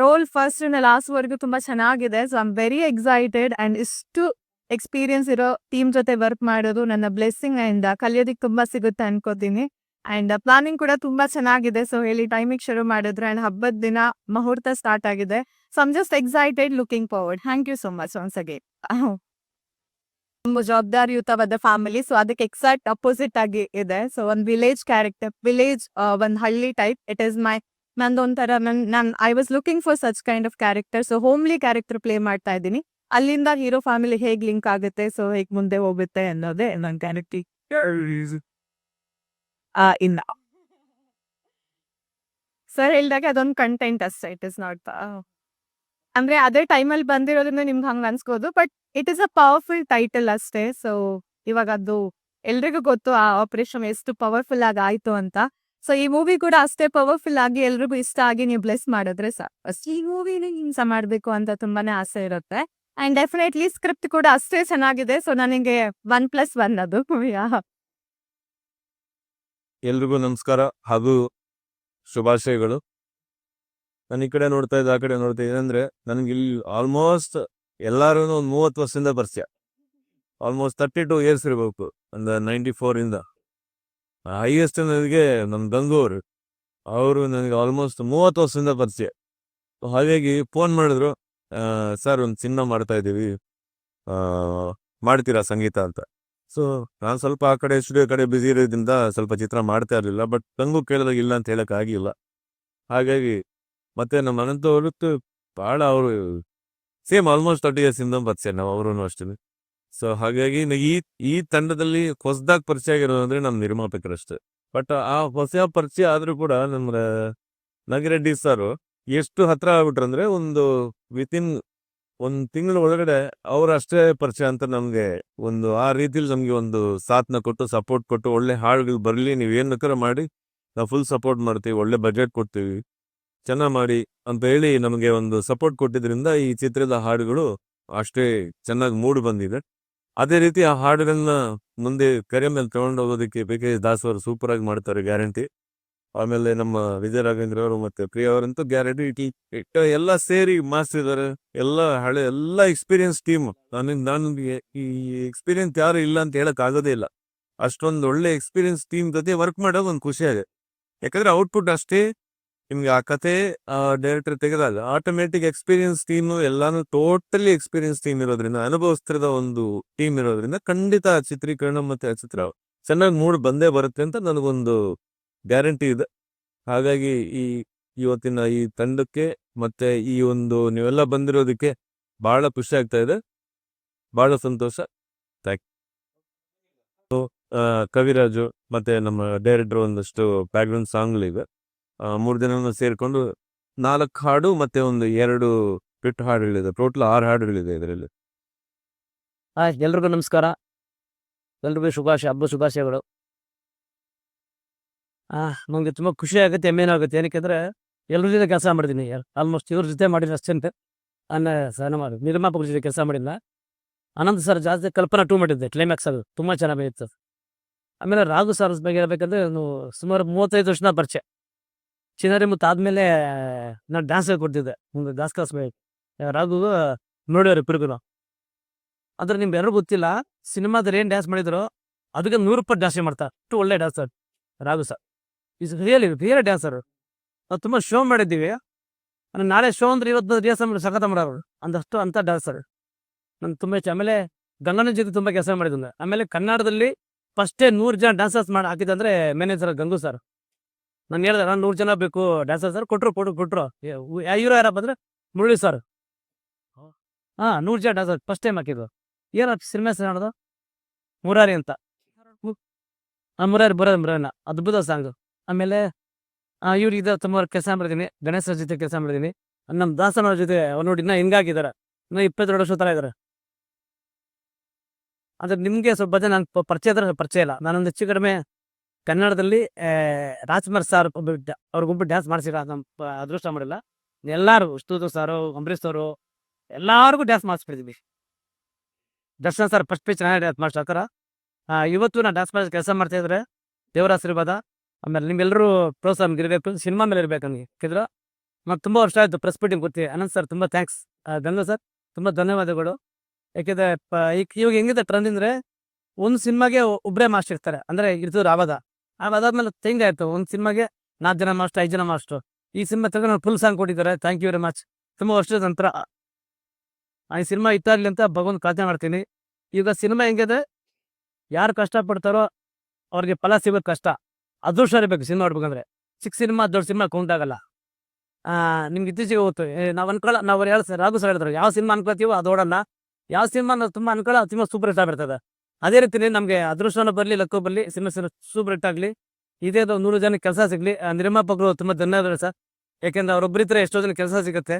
ರೋಲ್ ಫಸ್ಟ್ ಲಾಸ್ಟ್ ವರ್ಗೂ ತುಂಬಾ ಚೆನ್ನಾಗಿದೆ. So I'm very excited and ಇಷ್ಟು ಎಕ್ಸ್ಪೀರಿಯನ್ಸ್ ಇರೋ ಟೀಮ್ ಜೊತೆ ವರ್ಕ್ ಮಾಡೋದು ನನ್ನ ಬ್ಲೆಸ್ಸಿಂಗ್ ಅಂಡ್ ಕಲಿಯೋದಿಕ್ ತುಂಬಾ ಸಿಗುತ್ತೆ ಅನ್ಕೋತೀನಿ. ಅಂಡ್ ಪ್ಲಾನಿಂಗ್ ಕೂಡ ತುಂಬಾ ಚೆನ್ನಾಗಿದೆ. ಸೊ ಹೇಳಿ ಟೈಮಿಂಗ್ ಶುರು ಮಾಡಿದ್ರು ಅಂಡ್ ಹಬ್ಬದ ದಿನ ಮುಹೂರ್ತ ಸ್ಟಾರ್ಟ್ ಆಗಿದೆ. So I'm just excited looking forward thank you so much once again ತುಂಬ ಜವಾಬ್ದಾರಿಯುತವಾದ ಫ್ಯಾಮಿಲಿ ಸೊ ಅದಕ್ಕೆ ಎಕ್ಸಾಕ್ಟ್ ಅಪೋಸಿಟ್ ಆಗಿ ಇದೆ. ಸೊ ಒಂದ್ ವಿಲೇಜ್ ಕ್ಯಾರೆಕ್ಟರ್ ವಿಲೇಜ್ ಒಂದ್ ಹಳ್ಳಿ ಟೈಪ್ ಇಟ್ ಇಸ್ ಮೈ ನಂದು ಒಂಥರ ನನ್ ನಾನ್ I was looking for such kind of character so homely character play ಮಾಡ್ತಾ ಇದ್ದೀನಿ. ಅಲ್ಲಿಂದ ಹೀರೋ ಫ್ಯಾಮಿಲಿ ಹೇಗ್ ಲಿಂಕ್ ಆಗುತ್ತೆ ಸೊ ಹೇಗ್ ಮುಂದೆ ಹೋಗುತ್ತೆ ಅನ್ನೋದೇ ನನ್ ಕ್ಯಾರೆಕ್ಟರ್ ಇಲ್ಲ. ಸರ್ ಹೇಳಿದಾಗ ಅದೊಂದು ಕಂಟೆಂಟ್ ಅಷ್ಟೇ ಇಟ್ ಇಸ್ ನಾಟ್ ಅಂದ್ರೆ ಅದೇ ಟೈಮಲ್ಲಿ ಬಂದಿರೋದ್ರಿಂದ ನಿಮ್ಗೆ ಹಂಗ ಅನ್ಸ್ಬೋದು, but it is a powerful title ಅಷ್ಟೇ. ಸೊ ಇವಾಗ ಅದು ಎಲ್ರಿಗೂ ಗೊತ್ತು ಆ ಆಪರೇಷನ್ ಎಷ್ಟು ಪವರ್ಫುಲ್ ಆಗಿ ಆಯ್ತು ಅಂತ. ಸೊ ಈ ಮೂವಿ ಕೂಡ ಅಷ್ಟೇ ಪವರ್ಫುಲ್ ಆಗಿ ಎಲ್ರಿಗೂ ಇಷ್ಟ ಆಗಿ ನೀವು ಬ್ಲೆಸ್ ಮಾಡಿದ್ರೆ ಸಾಕು. ಈ ಮೂವಿನ ಹಿಂಸ ಮಾಡ್ಬೇಕು ಅಂತ ತುಂಬಾನೇ ಆಸೆ ಇರುತ್ತೆ. ಅಂಡ್ ಡೆಫಿನೆಟ್ಲಿ ಸ್ಕ್ರಿಪ್ಟ್ ಕೂಡ ಅಷ್ಟೇ ಚೆನ್ನಾಗಿದೆ. ಸೊ ನನಗೆ ಒನ್ ಪ್ಲಸ್ ಒನ್ ಅದು ಎಲ್ರಿಗೂ ನಮಸ್ಕಾರ. ಹಾಗೂ ಶುಭಾಶಯಗಳು. ನಾನು ಈ ಕಡೆ ನೋಡ್ತಾ ಇದ್ದೆ, ಆ ಕಡೆ ನೋಡ್ತಾ ಇದ್ದೆ ಅಂದ್ರೆ ನನಗೆ ಇಲ್ಲಿ ಆಲ್ಮೋಸ್ಟ್ ಎಲ್ಲಾರು ಒಂದು ಮೂವತ್ತು ವರ್ಷದಿಂದ ಪರಿಚಯ. ಆಲ್ಮೋಸ್ಟ್ ತರ್ಟಿ ಟು ಇಯರ್ಸ್ ಇರಬೇಕು, ಒಂದು ನೈಂಟಿ ಫೋರ್ ಇಂದ ಹೈಯೆಸ್ಟ್ ನನಗೆ ನಮ್ಮ ಗಂಗೂರು ಅವರು. ನನಗೆ ಆಲ್ಮೋಸ್ಟ್ ಮೂವತ್ತು ವರ್ಷದಿಂದ ಪರಿಚಯ. ಹಾಗಾಗಿ ಫೋನ್ ಮಾಡಿದ್ರು ಸರ್ ಒಂದು ಚಿನ್ನ ಮಾಡ್ತಾ ಇದ್ದೀವಿ. ಮಾಡ್ತೀರಾ ಸಂಗೀತ ಅಂತ? ಸೊ ನಾನು ಸ್ವಲ್ಪ ಆ ಕಡೆ ಸ್ಟುಡಿಯೋ ಕಡೆ ಬ್ಯುಸಿ ಇರೋದ್ರಿಂದ ಸ್ವಲ್ಪ ಚಿತ್ರ ಮಾಡ್ತಾ ಇರಲಿಲ್ಲ ಬಟ್ ಗಂಗು ಕೇಳಿದಾಗ ಇಲ್ಲ ಅಂತ ಹೇಳಕ್ ಆಗಿಲ್ಲ. ಹಾಗಾಗಿ ಮತ್ತೆ ನಮ್ಮ ಅನಂತ ಅವರು ಬಹಳ ಅವರು ಸೇಮ್ ಆಲ್ಮೋಸ್ಟ್ ತರ್ಟಿ ಇಯರ್ಸ್ ಇಂದ ಪರಿಚಯ ನಾವು ಅವರು ಅಷ್ಟೇ. ಸೊ ಹಾಗಾಗಿ ಈ ಈ ತಂಡದಲ್ಲಿ ಹೊಸದಾಗಿ ಪರಿಚಯ ಆಗಿರೋದು ಅಂದ್ರೆ ನಮ್ಮ ನಿರ್ಮಾಪಕರಷ್ಟೇ ಬಟ್ ಆ ಹೊಸ ಪರಿಚಯ ಆದ್ರೂ ಕೂಡ ನಮ್ಮ ನಗರೆಡ್ಡಿ ಸರ್ ಎಷ್ಟು ಹತ್ರ ಆಗ್ಬಿಟ್ರಂದ್ರೆ ಒಂದು ವಿತಿನ್ ಒಂದ್ ತಿಂಗಳ ಒಳಗಡೆ ಅವ್ರ ಅಷ್ಟೇ ಪರಿಚಯ ಅಂತ ನಮ್ಗೆ ಒಂದು ಆ ರೀತಿಲಿ ನಮ್ಗೆ ಒಂದು ಸಾಥ್ನ ಕೊಟ್ಟು ಸಪೋರ್ಟ್ ಕೊಟ್ಟು, ಒಳ್ಳೆ ಹಾಡುಗಳು ಬರ್ಲಿ, ನೀವ್ ಬೇಕಾದ್ರೆ ಮಾಡಿ, ನಾವು ಫುಲ್ ಸಪೋರ್ಟ್ ಮಾಡ್ತೀವಿ, ಒಳ್ಳೆ ಬಜೆಟ್ ಕೊಡ್ತೀವಿ. ಚೆನ್ನಾಗ್ ಮಾಡಿ ಅಂತ ಹೇಳಿ ನಮಗೆ ಒಂದು ಸಪೋರ್ಟ್ ಕೊಟ್ಟಿದ್ರಿಂದ ಈ ಚಿತ್ರದ ಹಾಡುಗಳು ಅಷ್ಟೇ ಚೆನ್ನಾಗಿ ಮೂಡ್ ಬಂದಿದೆ. ಅದೇ ರೀತಿ ಆ ಹಾಡುಗಳನ್ನ ಮುಂದೆ ಕರೆ ಮೇಲೆ ತಗೊಂಡು ಹೋಗೋದಕ್ಕೆ ಬೇಕಾದ ದಾಸ್ ಅವರು ಸೂಪರ್ ಆಗಿ ಮಾಡ್ತಾರೆ ಗ್ಯಾರಂಟಿ. ಆಮೇಲೆ ನಮ್ಮ ವಿಜಯ ರಾಘವೇಂದ್ರ ಅವರು ಮತ್ತೆ ಪ್ರಿಯ ಅವರಂತೂ ಗ್ಯಾರಂಟಿ ಎಲ್ಲ ಸೇರಿ ಮಾಸ್ತಿದ್ದಾರೆ ಎಲ್ಲ ಹಳೆ ಎಲ್ಲ ಎಕ್ಸ್ಪೀರಿಯನ್ಸ್ ಟೀಮ್ ನನಗೆ ನನಗೆ ಈ ಎಕ್ಸ್ಪೀರಿಯನ್ಸ್ ಯಾರು ಇಲ್ಲ ಅಂತ ಹೇಳಕ್ ಆಗೋದೇ ಇಲ್ಲ. ಅಷ್ಟೊಂದು ಒಳ್ಳೆ ಎಕ್ಸ್ಪೀರಿಯನ್ಸ್ ಟೀಮ್ ಜೊತೆ ವರ್ಕ್ ಮಾಡೋದು ಒಂದು ಖುಷಿ ಆಗಿದೆ ಯಾಕಂದ್ರೆ ಔಟ್ಪುಟ್ ಅಷ್ಟೇ ನಿಮ್ಗೆ ಆ ಕತೆ ಡೈರೆಕ್ಟರ್ ತೆಗೆದಾಗ ಆಟೋಮೆಟಿಕ್ ಎಕ್ಸ್ಪೀರಿಯನ್ಸ್ ಟೀಮ್ ಎಲ್ಲಾನು ಟೋಟಲಿ ಎಕ್ಸ್ಪೀರಿಯನ್ಸ್ ಟೀಮ್ ಇರೋದ್ರಿಂದ ಅನುಭವಿಸ್ತಿರೋ ಒಂದು ಟೀಮ್ ಇರೋದ್ರಿಂದ ಖಂಡಿತ ಚಿತ್ರೀಕರಣ ಮತ್ತೆ ಆ ಚಿತ್ರ ಚೆನ್ನಾಗಿ ಮೂಡ್ ಬಂದೇ ಬರುತ್ತೆ ಅಂತ ನನಗೊಂದು ಗ್ಯಾರಂಟಿ ಇದೆ. ಹಾಗಾಗಿ ಈ ಇವತ್ತಿನ ಈ ತಂಡಕ್ಕೆ ಮತ್ತೆ ಈ ಒಂದು ನೀವೆಲ್ಲ ಬಂದಿರೋದಕ್ಕೆ ಬಹಳ ಖುಷಿ ಆಗ್ತಾ ಇದೆ. ಬಹಳ ಸಂತೋಷ. ಥ್ಯಾಂಕ್ ಕವಿರಾಜು ಮತ್ತೆ ನಮ್ಮ ಡೈರೆಕ್ಟರ್ ಒಂದಷ್ಟು ಬ್ಯಾಕ್ಗ್ರೌಂಡ್ ಸಾಂಗ್ಗಳಿವೆ ಮೂರು ಜನನು ಸೇರಿಕೊಂಡು ನಾಲ್ಕು ಹಾಡು ಮತ್ತೆ ಒಂದು ಎರಡು ಪಿಟ್ಟು ಹಾಡುಗಳಿದೆ ಟೋಟಲ್ ಆರು ಹಾಡುಗಳಿದೆ ಇದರಲ್ಲಿ. ಹಾಯ್ ಎಲ್ರಿಗೂ ನಮಸ್ಕಾರ. ಎಲ್ರಿಗೂ ಶುಭಾಶಯ ಹಬ್ಬ ಶುಭಾಶಯಗಳು. ನಮಗೆ ತುಂಬ ಖುಷಿ ಆಗುತ್ತೆ, ಹೆಮ್ಮೆನೂ ಆಗುತ್ತೆ. ಏನಕ್ಕೆಂದ್ರೆ ಎಲ್ಲರ ಜೊತೆ ಕೆಲಸ ಮಾಡಿದ್ದೀನಿ. ಆಲ್ಮೋಸ್ಟ್ ಇವ್ರ ಜೊತೆ ಮಾಡಿದ್ರೆ ಅಷ್ಟೇ ಅನ್ನ ಮಾಡಿ ನಿರ್ಮಾಪಕರ ಜೊತೆ ಕೆಲಸ ಮಾಡಿಲ್ಲ. ಅನಂತ್ ಸರ್ ಜಾಸ್ತಿ ಕಲ್ಪನಾ ಟೂ ಮಾಡಿದ್ದೆ ಕ್ಲೈಮ್ಯಾಕ್ಸ್ ಅದು ತುಂಬ ಚೆನ್ನಾಗಿ ಆಮೇಲೆ ರಾಘು ಸರ್ ಬಗ್ಗೆ ಹೇಳ್ಬೇಕಂದ್ರೆ ನಾನು ಸುಮಾರು ಮೂವತ್ತೈದು ವರ್ಷದ ಪರಿಚಯ. ಚಿನ್ನರಿ ಮುತ್ತು ಆದ್ಮೇಲೆ ನಾನು ಡ್ಯಾನ್ಸ್ ಕೊಡ್ತಿದ್ದೆ. ಒಂದು ಡ್ಯಾನ್ಸ್ ಕ್ಲಾಸ್ ರಾಘು ನೋಡ್ಯಾರ ಇಬ್ಬರಿಗೂ ಆದ್ರೆ ನಿಮ್ಗೆ ಯಾರು ಗೊತ್ತಿಲ್ಲ ಸಿನಿಮಾದಲ್ಲಿ ಏನು ಡ್ಯಾನ್ಸ್ ಮಾಡಿದ್ರು ಅದಕ್ಕೆ ನೂರು ರೂಪಾಯಿ ಡ್ಯಾನ್ಸ್ ಮಾಡ್ತಾರೆ ಅಷ್ಟು ಒಳ್ಳೆ dancer Raghu sir is really real dancer ನಾವು ತುಂಬಾ ಶೋ ಮಾಡಿದ್ದೀವಿ. ನಾಳೆ ಶೋ ಅಂದ್ರೆ ಇವತ್ತು ರಿಹರ್ಸಲ್ ಸಖತ್ ಮಾಡೋರು. ಅಂದಷ್ಟು ಅಂತ ಡ್ಯಾನ್ಸರ್ ನನ್ ತುಂಬಾ ಇಷ್ಟ. ಆಮೇಲೆ ಗಂಗನ ಜೊತೆ ತುಂಬಾ ಕೆಲಸ ಮಾಡಿದ್ದೆ ಆಮೇಲೆ ಕನ್ನಡದಲ್ಲಿ ಫಸ್ಟೇ ನೂರು ಜನ ಡ್ಯಾನ್ಸರ್ಸ್ ಮಾಡಿ ಹಾಕಿದ್ದಂದ್ರೆ ಮ್ಯಾನೇಜರ್ ಗಂಗು ಸರ್ ನಾನು ಹೇಳ್ದೆ ನಾನು ನೂರು ಜನ ಬೇಕು. ಡ್ಯಾನ್ಸರ್ ಸರ್ ಕೊಟ್ರು ಕೊಟ್ರು ಕೊಟ್ರು ಇವರು ಯಾರಪ್ಪ ಅಂದ್ರೆ ಮುರಳಿ ಸರ್ ಹಾ. ನೂರು ಜನ ಡ್ಯಾನ್ಸರ್ ಫಸ್ಟ್ ಟೈಮ್ ಹಾಕಿದ್ದು. ಏನ ಸಿನಿಮಾ ಹೆಸರು ಮಾಡೋದು ಮುರಾರಿ ಅಂತ. ಮುರಾರಿ. ಬರೋದು ಮುರಾರಿನ. ಅದ್ಭುತ ಸಾಂಗ್ ಆಮೇಲೆ ಇವ್ರು ಇದು ತುಂಬ ಕೆಲಸ ಮಾಡಿದ್ದೀನಿ ಗಣೇಶ ಅವ್ರ ಜೊತೆ ಕೆಲಸ ಮಾಡಿದ್ದೀನಿ ನಮ್ಮ ದಾಸನವ್ರ ಜೊತೆ ಅವ್ರು ನೋಡಿ ಇನ್ನ ಹಿಂಗಾಗಿದ್ದಾರೆ ಇನ್ನ ಇಪ್ಪತ್ತೆರಡು ವರ್ಷ ತರ ಇದ್ದಾರೆ ಆದ್ರೆ ನಿಮ್ಗೆ ಸ್ವಲ್ಪ ಜನ ನಂಗೆ ಪರಿಚಯ ಇದ್ರೆ ಪರಿಚಯ ಇಲ್ಲ. ನಾನೊಂದು ಹೆಚ್ಚು ಕಡಿಮೆ ಕನ್ನಡದಲ್ಲಿ ರಾಜ್ಕುಮಾರ್ ಸರ್ ಅವ್ರಿಗೊಬ್ಬ ಡ್ಯಾನ್ಸ್ ಮಾಡಿಸಿರ ನಮ್ಮ ಅದೃಷ್ಟ ಮಾಡಿಲ್ಲ. ಎಲ್ಲಾರು ವಿಷ್ಣು ಸಾರು ಅಂಬರೀಶ್ ಅವರು ಎಲ್ಲರಿಗೂ ಡ್ಯಾನ್ಸ್ ಮಾಡಿಸ್ಬಿಟ್ಟಿದ್ವಿ. ದರ್ಶನ್ ಸರ್ ಫಸ್ಟ್ ಪೀಚ್ ಚೆನ್ನಾಗಿ ಡ್ಯಾನ್ಸ್ ಮಾಡಿಸ್ತಾರ ಇವತ್ತು ನಾನು ಡ್ಯಾನ್ಸ್ ಮಾಡಿ ಕೆಲಸ ಮಾಡ್ತಾ ಇದ್ರೆ, ದೇವರ ಆಶೀರ್ವಾದ, ಆಮೇಲೆ ನಿಮ್ಗೆಲ್ಲರೂ ಪ್ರೋತ್ಸಾಹ ಇರಬೇಕು ಸಿನಿಮಾ ಮೇಲೆ ಇರ್ಬೇಕು ನಮಗೆ ಯಾಕಂದ್ರೆ ಮತ್ತೆ ತುಂಬ ವರ್ಷ ಆಯ್ತು ಪ್ರೆಸ್ ಮೀಟಿಂಗ್ ಗೊತ್ತಿ ಅನಂತ್ ಸರ್ ತುಂಬ ಥ್ಯಾಂಕ್ಸ್ ಗಂಗಾ ಸರ್, ತುಂಬ ಧನ್ಯವಾದಗಳು. ಯಾಕೆಂದ್ರೆ ಇವಾಗ ಹೆಂಗಿದೆ ಟ್ರೆಂಡ್ ಅಂದ್ರೆ, ಒಂದು ಸಿನಿಮಾಗೆ ಒಬ್ಬರೇ ಮಾಸ್ಟರ್ ಇರ್ತಾರೆ, ಅಂದ್ರೆ ಇರ್ತದ್ರು ಆವಾದ ಅದಾದ್ಮೇಲೆ ಚೇಂಜ್ ಆಯ್ತು. ಒಂದು ಸಿನಿಮಾಗೆ ನಾಲ್ಕು ಜನ ಮಾಸ್ಟರ್, ಐದು ಜನ ಮಾಸ್ಟರ್. ಈ ಸಿನಿಮಾ ತಗೊಂಡು ಫುಲ್ ಸಾಂಗ್ ಕೊಟ್ಟಿದ್ದಾರೆ. ಥ್ಯಾಂಕ್ ಯು ವೆರಿ ಮಚ್ ತುಂಬ ವರ್ಷದ ನಂತರ ಆ ಈ ಸಿನಿಮಾ ಇತ್ತಾಗ್ಲಿ ಅಂತ ಭಗವಂತ ಪ್ರಾರ್ಥನೆ ಮಾಡ್ತೀನಿ. ಈಗ ಸಿನಿಮಾ ಹೆಂಗಿದೆ? ಯಾರು ಕಷ್ಟಪಡ್ತಾರೋ ಅವ್ರಿಗೆ ಫಲ ಸಿಗೋದು ಕಷ್ಟ. ಅದೃಷ್ಟ ಇರಬೇಕು ಸಿನಿಮಾ ನೋಡ್ಬೇಕಂದ್ರೆ. ಚಿಕ್ಕ ಸಿನಿಮಾ, ದೊಡ್ಡ ಸಿನಿಮಾ ಕೌಂಟ್ ಆಗಲ್ಲ. ನಿಮ್ಗೆ ಇತ್ತೀಚೆಗೆ ಹೋಗ್ತು ನಾವು ಅನ್ಕೊಳ್ಳ ನಾವು ಹೇಳ ರಾಘು ಸರ್ ಹೇಳಿದ್ರು, ಯಾವ ಸಿನಿಮಾ ಅನ್ಕೊಳ್ತೀವೋ ಅದು ಓಡಲ್ಲ ಯಾವ ಸಿನಿಮಾ ನಾವು ತುಂಬ ಅನ್ಕೊಳ್ಳೋ ಸಿನಿಮಾ ಸೂಪರ್ ಹಿಟ್ ಆಗಿರ್ತದೆ ಅದೇ ರೀತಿ ನಮಗೆ ಅದೃಷ್ಟನ ಬರಲಿ ಲಕ್ಕೋ ಬರಲಿ ಸಿನಿಮಾ ಸಿನಿಮಾ ಸೂಪರ್ ಹಿಟ್ ಆಗಲಿ. ಇದೇ ಅದು ನೂರು ಜನಕ್ಕೆ ಕೆಲಸ ಸಿಗಲಿ. ನಿರ್ಮಾಪಕರು ತುಂಬ ಧನ್ಯವಾದಗಳು ಸರ್. ಯಾಕೆಂದ್ರೆ ಅವರೊಬ್ಬರಿದ್ರೆ ಎಷ್ಟೋ ಜನ ಕೆಲಸ ಸಿಗುತ್ತೆ.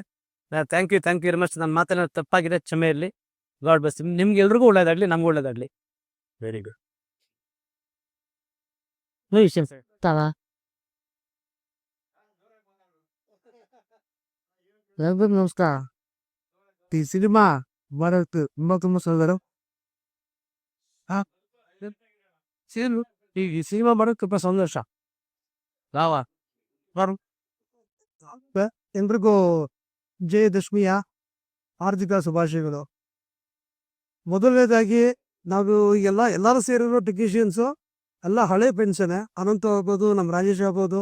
Thank you thank you very much ನನ್ನ ಮಾತನ್ನ ತಪ್ಪಾಗಿದೆ ಕ್ಷಮೆ ಇರಲಿ. ಗಾಡ್ ಬಸ್ ನಿಮ್ಗೆ ಎಲ್ರಿಗೂ ಒಳ್ಳೇದಾಗ್ಲಿ ನಮ್ಗೆ ಒಳ್ಳೇದಾಗಲಿ. ವೆರಿ ಗುಡ್ ಎಲ್ರಿಗೂ ನಮಸ್ಕಾರ. ಈ ಸಿನಿಮಾ ಬರೋದು ತುಂಬ ತುಂಬ ಸುಂದರ ಈ ಈ ಸಿನಿಮಾ ಮಾಡೋದು ತುಂಬ ಸಂತೋಷ ರಾವ ಎಲ್ರಿಗೂ ಜಯದಶಮಿಯ ಹಾರ್ದಿಕ ಶುಭಾಶಯಗಳು ಮೊದಲನೇದಾಗಿ ನಾವು ಎಲ್ಲ ಎಲ್ಲರೂ ಸೇರಿರೋ ಟೆಕ್ನಿಷಿಯನ್ಸು ಎಲ್ಲ ಹಳೆ ಪೆನ್ಷನ್ ಅನಂತ ಆಗ್ಬೋದು ನಮ್ಮ ರಾಜೇಶ್ ಆಗ್ಬೋದು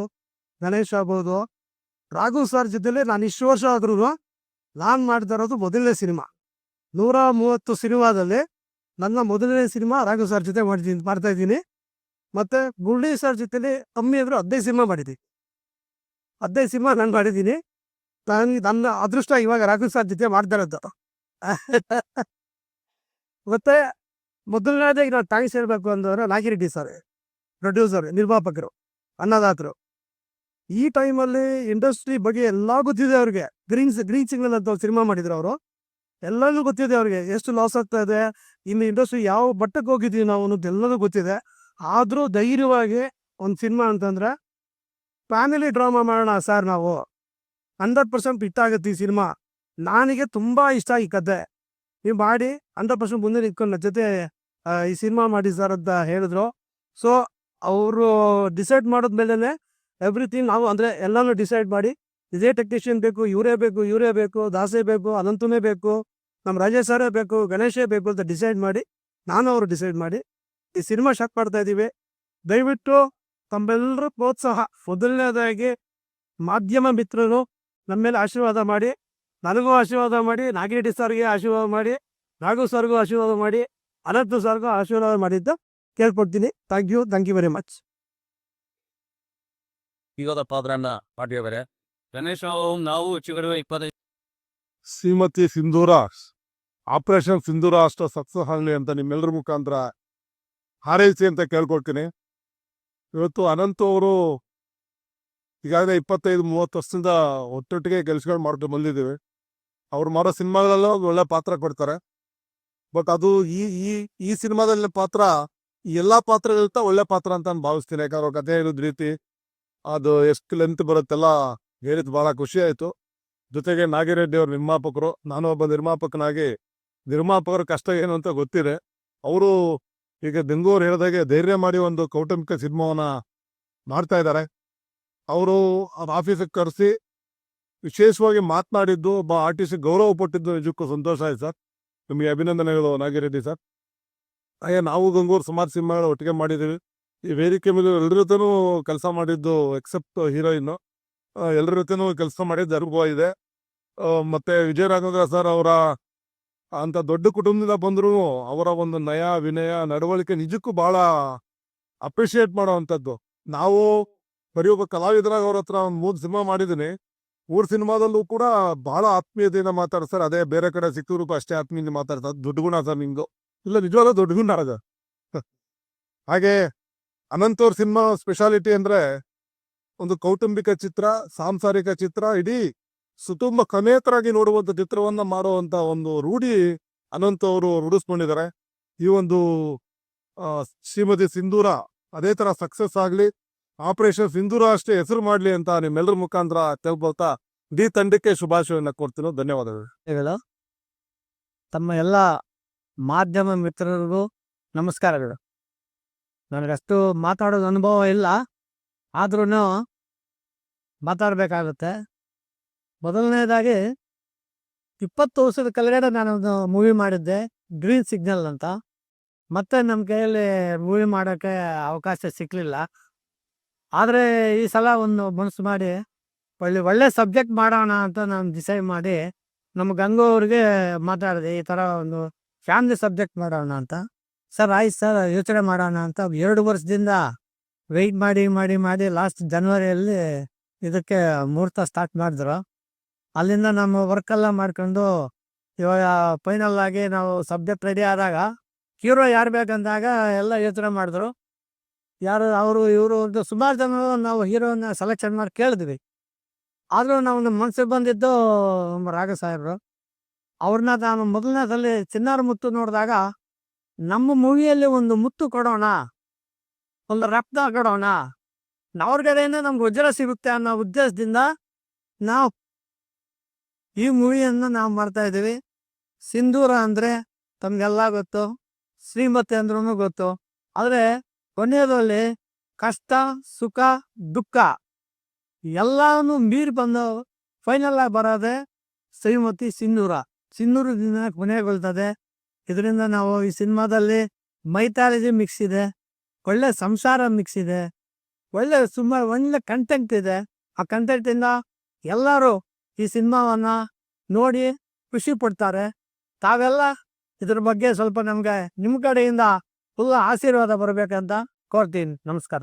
ಗಣೇಶ್ ಆಗ್ಬೋದು ರಾಘು ಸರ್ ಜೊತೆಲಿ ನಾನು ಇಷ್ಟು ವರ್ಷ ಆದ್ರೂ ನಾನು ಮಾಡ್ತಾ ಇರೋದು ಮೊದಲನೇ ಸಿನಿಮಾ ನೂರ ಮೂವತ್ತು ಸಿನಿಮಾದಲ್ಲಿ ನನ್ನ ಮೊದಲನೇ ಸಿನಿಮಾ ರಾಘು ಸರ್ ಜೊತೆ ಮಾಡಿದ್ದೀನಿ ಮಾಡ್ತಾ ಇದ್ದೀನಿ. ಮತ್ತೆ ಮುರಳಿ ಸರ್ ಜೊತೆಲಿ ಅಮ್ಮಿ ಅಂದ್ರು ಹದಿನೈದು ಸಿನಿಮಾ ಮಾಡಿದ್ದೀನಿ ಹದಿನೈದು ಸಿನಿಮಾ ನಾನು ಮಾಡಿದ್ದೀನಿ. ನಾನು ನನ್ನ ಅದೃಷ್ಟ ಇವಾಗ ರಾಘು ಸರ್ ಜೊತೆ ಮಾಡ್ತಾ ಇರೋದು. ಮತ್ತೆ ಮೊದಲನೇದಾಗಿ ನಾನು ಥ್ಯಾಂಕ್ಸ್ ಹೇಳ್ಬೇಕು ಅಂತಂದ್ರೆ ನಾಗಿರೆಡ್ಡಿ ಸರ್, ಪ್ರೊಡ್ಯೂಸರ್, ನಿರ್ಮಾಪಕರು, ಅನ್ನದಾತರು. ಈ ಟೈಮಲ್ಲಿ ಇಂಡಸ್ಟ್ರಿ ಬಗ್ಗೆ ಎಲ್ಲ ಗೊತ್ತಿದೆ ಅವ್ರಿಗೆ. ಗ್ರೀನ್ ಗ್ರೀನ್ ಸಿಗ್ನಲ್ ಅಂತ ಸಿನಿಮಾ ಮಾಡಿದ್ರು ಅವರು. ಎಲ್ಲನೂ ಗೊತ್ತಿದೆ ಅವ್ರಿಗೆ ಎಷ್ಟು ಲಾಸ್ ಆಗ್ತಾ ಇದೆ, ಇನ್ನು ಇಂಡಸ್ಟ್ರಿ ಯಾವ ಮಟ್ಟಕ್ಕೆ ಹೋಗಿದ್ದೀವಿ ನಾವು ಅನ್ನೋದು ಎಲ್ಲರಿಗೂ ಗೊತ್ತಿದೆ. ಆದರೂ ಧೈರ್ಯವಾಗಿ ಒಂದು ಸಿನಿಮಾ ಅಂತಂದ್ರೆ ಫ್ಯಾಮಿಲಿ ಡ್ರಾಮಾ ಮಾಡೋಣ ಸರ್ ನಾವು. ಹಂಡ್ರೆಡ್ ಪರ್ಸೆಂಟ್ ಹಿಟ್ ಆಗುತ್ತೆ ಈ ಸಿನಿಮಾ ನನಗೆ ತುಂಬ ಇಷ್ಟ ಈ ಕತೆ. ನೀವು ಮಾಡಿ, ಹಂಡ್ರೆಡ್ ಪರ್ಸೆಂಟ್ ಮುಂದೆ ನಿಂತ್ಕೊಂಡು ನನ್ನ ಜೊತೆ ಈ ಸಿನಿಮಾ ಮಾಡಿ ಸರ್ ಅಂತ ಹೇಳಿದ್ರು. ಸೊ ಅವರು ಡಿಸೈಡ್ ಮಾಡಿದ್ಮೇಲೆ ಎವ್ರಿಥಿಂಗ್ ನಾವು ಅಂದರೆ ಎಲ್ಲನೂ ಡಿಸೈಡ್ ಮಾಡಿ ಇದೇ ಟೆಕ್ನಿಷಿಯನ್ ಬೇಕು, ಇವರೇ ಬೇಕು ಇವರೇ ಬೇಕು, ದಾಸೆ ಬೇಕು, ಅನಂತನೇ ಬೇಕು ನಮ್ಮ ರಾಜೇಶ್ ಸರೇ ಬೇಕು, ಗಣೇಶೇ ಬೇಕು ಅಂತ ಡಿಸೈಡ್ ಮಾಡಿ, ನಾನು ಅವರು ಡಿಸೈಡ್ ಮಾಡಿ, ಈ ಸಿನಿಮಾ ಶಾಕ್ ಮಾಡ್ತಾ ಇದ್ದೀವಿ. ದಯವಿಟ್ಟು ತಮ್ಮೆಲ್ಲರೂ ಪ್ರೋತ್ಸಾಹ, ಮೊದಲನೇದಾಗಿ ಮಾಧ್ಯಮ ಮಿತ್ರರು ನಮ್ಮ ಮೇಲೆ ಆಶೀರ್ವಾದ ಮಾಡಿ, ನನಗೂ ಆಶೀರ್ವಾದ ಮಾಡಿ, ನಾಗಿರೆಡ್ಡಿ ಸರ್ಗೆ ಆಶೀರ್ವಾದ ಮಾಡಿ ನಾಗು ಸರ್ಗೂ ಆಶೀರ್ವಾದ ಮಾಡಿ, ಅನಂತ ಸರ್ಗೂ ಆಶೀರ್ವಾದ ಮಾಡಿದ್ದು ಕೇಳ್ಕೊಡ್ತೀನಿ. Thank you thank you very much ಈಗ ಪಾದ್ರಣ್ಣ ಮಾಡಿದ್ದಾರೆ ಗಣೇಶ ನಾವು ಇಪ್ಪತ್ತೈದು. ಶ್ರೀಮತಿ ಸಿಂಧೂರ, ಆಪರೇಷನ್ ಸಿಂಧೂರ ಅಷ್ಟು ಸಕ್ಸಸ್ ಆಗಲಿ ಅಂತ ನಿಮ್ಮೆಲ್ಲರ ಮುಖಾಂತರ ಹಾರೈಸಿ ಅಂತ ಕೇಳ್ಕೊಳ್ತೀನಿ. ಇವತ್ತು ಅನಂತ್ ಅವರು ಈಗಾಗಲೇ ಇಪ್ಪತ್ತೈದು, ಮೂವತ್ತು ವರ್ಷದಿಂದ ಒಟ್ಟೊಟ್ಟಿಗೆ ಕೆಲಸಗಳು ಮಾಡ್ಕೊಂಡು ಬಂದಿದ್ದೀವಿ. ಅವ್ರು ಮಾಡೋ ಸಿನಿಮಾಗಳಲ್ಲೂ ಒಳ್ಳೆ ಪಾತ್ರ ಕೊಡ್ತಾರೆ. ಬಟ್ ಅದು ಈ ಈ ಈ ಸಿನಿಮಾದಲ್ಲಿ ಪಾತ್ರ ಎಲ್ಲ ಪಾತ್ರಗಳಿಗಿಂತ ಒಳ್ಳೆ ಪಾತ್ರ ಅಂತ ನಾನು ಭಾವಿಸ್ತೀನಿ. ಯಾಕಂದ್ರೆ ಅವ್ರ ಕಥೆ ಇರೋದ್ ರೀತಿ ಅದು ಎಷ್ಟು ಲೆಂತ್ ಬರುತ್ತೆಲ್ಲ ಹೇಳಿದ್ ಭಾಳ ಖುಷಿ ಆಯಿತು. ಜೊತೆಗೆ ನಾಗಿರೆಡ್ಡಿ ಅವರು ನಿರ್ಮಾಪಕರು, ನಾನು ಒಬ್ಬ ನಿರ್ಮಾಪಕನಾಗಿ, ನಿರ್ಮಾಪಕರ ಕಷ್ಟ ಏನು ಅಂತ ಗೊತ್ತಿದೆ. ಅವರು ಈಗ ದಿಂಗೂರು ಹೇಳಿದಾಗೆ ಧೈರ್ಯ ಮಾಡಿ ಒಂದು ಕೌಟುಂಬಿಕ ಸಿನಿಮಾವನ್ನು ಮಾಡ್ತಾ ಇದ್ದಾರೆ ಅವರು ಅವ್ರ ಆಫೀಸಿಗೆ ಕರೆಸಿ ವಿಶೇಷವಾಗಿ ಮಾತನಾಡಿದ್ದು, ಒಬ್ಬ ಆರ್ಟಿಸ್ಟ್ ಗೌರವ ಪಟ್ಟಿದ್ದು ನಿಜಕ್ಕೂ ಸಂತೋಷ ಆಯ್ತು ಸರ್. ನಿಮಗೆ ಅಭಿನಂದನೆಗಳು ನಾಗಿರೆಡ್ಡಿ ಸರ್. ಅಯ್ಯ ನಾವು ಗಂಗೂರು ಸುಮಾರು ಸಿನಿಮಾಗಳು ಒಟ್ಟಿಗೆ ಮಾಡಿದ್ದೀವಿ ಈ ವೇದಿಕೆ ಮೇಲೆ ಎಲ್ಲರ ಜೊತೆನೂ ಕೆಲಸ ಮಾಡಿದ್ದು ಎಕ್ಸೆಪ್ಟ್ ಹೀರೋಯಿನ್ ಎಲ್ಲರ ಜೊತೆನೂ ಕೆಲಸ ಮಾಡಿದ ಅನುಭವ ಇದೆ. ಮತ್ತೆ ವಿಜಯ ಸರ್ ಅವರ ಅಂತ ದೊಡ್ಡ ಕುಟುಂಬದಿಂದ ಬಂದ್ರು ಅವರ ಒಂದು ನಯ, ವಿನಯ, ನಡವಳಿಕೆ ನಿಜಕ್ಕೂ ಬಹಳ ಅಪ್ರಿಶಿಯೇಟ್ ಮಾಡುವಂಥದ್ದು ನಾವು ಬರೀ ಒಬ್ಬ ಕಲಾವಿದರಾಗ ಅವ್ರ ಹತ್ರ ಒಂದು ಮೂರು ಸಿನಿಮಾ ಮಾಡಿದ್ದೀನಿ ಮೂರು ಸಿನಿಮಾದಲ್ಲೂ ಕೂಡ ಬಹಳ ಆತ್ಮೀಯತೆಯಿಂದ ಮಾತಾಡ್ತಾರೆ ಅದೇ ಬೇರೆ ಕಡೆ ಸಿಕ್ಕಿದ್ರು ಅಷ್ಟೇ ಆತ್ಮೀಯದಿಂದ ಮಾತಾಡ್ತಾರೆ. ದೊಡ್ಡ ಗುಣ ಸರ್ ನಿಮ್ದು. ಇಲ್ಲ ನಿಜವಾದ ದೊಡ್ಡ ಗುಣ ಅದು. ಹಾಗೆ ಅನಂತವ್ರ ಸಿನಿಮಾ ಸ್ಪೆಷಾಲಿಟಿ ಅಂದ್ರೆ ಒಂದು ಕೌಟುಂಬಿಕ ಚಿತ್ರ, ಸಾಂಸಾರಿಕ ಚಿತ್ರ, ಇಡೀ ಸುತುಂಬ ಕನೇತರಾಗಿ ನೋಡುವಂತ ಚಿತ್ರವನ್ನ ಮಾಡುವಂತ ಒಂದು ರೂಢಿ ಅನಂತ್ ಅವರು ರೂಢಿಸ್ಕೊಂಡಿದ್ದಾರೆ. ಈ ಒಂದು ಶ್ರೀಮತಿ ಸಿಂಧೂರ ಅದೇ ತರ ಸಕ್ಸಸ್ ಆಗ್ಲಿ ಆಪರೇಷನ್ ಸಿಂಧೂರ ಅಷ್ಟೇ ಹೆಸರು ಮಾಡ್ಲಿ ಅಂತ ನಿಮ್ಮೆಲ್ಲರ ಮುಖಾಂತರ ತಿಳ್ಕೊಳ್ತಾ ಡಿ ತಂಡಕ್ಕೆ ಶುಭಾಶಯವನ್ನ ಕೊಡ್ತೀನಿ ಧನ್ಯವಾದಗಳು. ಗಳು ತಮ್ಮ ಎಲ್ಲ ಮಾಧ್ಯಮ ಮಿತ್ರರಿಗೂ ನಮಸ್ಕಾರಗಳು. ನನಗಷ್ಟು ಮಾತಾಡೋದು ಅನುಭವ ಇಲ್ಲ. ಆದ್ರೂ ಮಾತಾಡಬೇಕಾಗುತ್ತೆ. ಮೊದಲನೇದಾಗಿ ಇಪ್ಪತ್ತು ವರ್ಷದ ಕೆಳಗಡೆ ನಾನೊಂದು ಮೂವಿ ಮಾಡಿದ್ದೆ ಗ್ರೀನ್ ಸಿಗ್ನಲ್ ಅಂತ. ಮತ್ತೆ ನಮ್ಮ ಕೈಯಲ್ಲಿ ಮೂವಿ ಮಾಡೋಕ್ಕೆ ಅವಕಾಶ ಸಿಕ್ಕಲಿಲ್ಲ ಆದರೆ ಈ ಸಲ ಒಂದು ಮನಸ್ಸು ಮಾಡಿ, ಒಳ್ಳೆ ಒಳ್ಳೆ ಸಬ್ಜೆಕ್ಟ್ ಮಾಡೋಣ ಅಂತ ನಾನು ಡಿಸೈಡ್ ಮಾಡಿ, ನಮ್ಮ ಗಂಗು ಅವ್ರಿಗೆ ಮಾತಾಡಿದೆ, ಈ ಥರ ಒಂದು ಫ್ಯಾಮಿಲಿ ಸಬ್ಜೆಕ್ಟ್ ಮಾಡೋಣ ಅಂತ. ಸರ್, ಆಯ್ತು ಸರ್, ಯೋಚನೆ ಮಾಡೋಣ ಅಂತ. ಎರಡು ವರ್ಷದಿಂದ ವೆಯ್ಟ್ ಮಾಡಿ ಮಾಡಿ ಮಾಡಿ ಲಾಸ್ಟ್ ಜನವರಿಯಲ್ಲಿ ಇದಕ್ಕೆ ಮುಹೂರ್ತ ಸ್ಟಾರ್ಟ್ ಮಾಡಿದ್ರು. ಅಲ್ಲಿಂದ ನಮ್ಮ ವರ್ಕೆಲ್ಲ ಮಾಡ್ಕೊಂಡು ಇವಾಗ ಫೈನಲ್ ಆಗಿ ನಾವು ಸಬ್ಜೆಕ್ಟ್ ರೆಡಿ ಆದಾಗ ಹೀರೋ ಯಾರು ಬೇಕಂದಾಗ ಎಲ್ಲ ಯೋಚನೆ ಮಾಡಿದ್ರು. ಯಾರು, ಅವರು, ಇವರು ಅಂತ ಸುಮಾರು ಜನ ನಾವು ಹೀರೋನ ಸೆಲೆಕ್ಷನ್ ಮಾಡಿ ಕೇಳಿದ್ವಿ. ಆದರೂ ನಾವು ನಮ್ಮ ಮನಸ್ಸಿಗೆ ಬಂದಿದ್ದು ನಮ್ಮ ರಾಘ ಸಾಹೇಬರು. ಅವ್ರನ್ನ ನಾನು ಮೊದಲನೇದಲ್ಲಿ ಚಿನ್ನಾರ ಮುತ್ತು ನೋಡಿದಾಗ ನಮ್ಮ ಮೂವಿಯಲ್ಲಿ ಒಂದು ಮುತ್ತು ಕೊಡೋಣ ಒಂದು ರಕ್ತ ಕೊಡೋಣ ಅವ್ರಗಡೆಯಿಂದ ನಮ್ಗೆ ವಜ್ರ ಸಿಗುತ್ತೆ ಅನ್ನೋ ಉದ್ದೇಶದಿಂದ ನಾವು ಈ ಮೂವಿಯನ್ನು ನಾವು ಮಾಡ್ತಾ ಇದ್ದೀವಿ. ಸಿಂಧೂರ ಅಂದರೆ ತಮಗೆಲ್ಲ ಗೊತ್ತು, ಶ್ರೀಮತಿ ಅಂದ್ರೂ ಗೊತ್ತು. ಆದರೆ ಕೊನೆಯದಲ್ಲಿ ಕಷ್ಟ, ಸುಖ, ದುಃಖ ಎಲ್ಲಾನು ಮೀರಿ ಬಂದು ಫೈನಲ್ ಆಗಿ ಬರೋದೆ ಶ್ರೀಮತಿ ಸಿಂಧೂರ. ಸಿಂಧೂರು ದಿನ ಕೊನೆಗೊಳ್ತದೆ. ಇದರಿಂದ ನಾವು ಈ ಸಿನಿಮಾದಲ್ಲಿ ಮೈಥಾಲಜಿ ಮಿಕ್ಸ್ ಇದೆ. ಒಳ್ಳೆ ಸಂಸಾರ ಮಿಕ್ಸ್ ಒಳ್ಳೆ ಸುಮಾರು ಒಳ್ಳೆ ಕಂಟೆಂಟ್ ಇದೆ. ಆ ಕಂಟೆಂಟ್ ಇಂದ ಎಲ್ಲರೂ ಈ ಸಿನಿಮಾವನ್ನ ನೋಡಿ ಖುಷಿ ಪಡ್ತಾರೆ. ತಾವೆಲ್ಲ ಇದ್ರ ಬಗ್ಗೆ ಸ್ವಲ್ಪ ನಮ್ಗೆ ನಿಮ್ಮ ಕಡೆಯಿಂದ ಫುಲ್ ಆಶೀರ್ವಾದ ಬರ್ಬೇಕಂತ ಕೋರ್ತೀನಿ. ನಮಸ್ಕಾರ.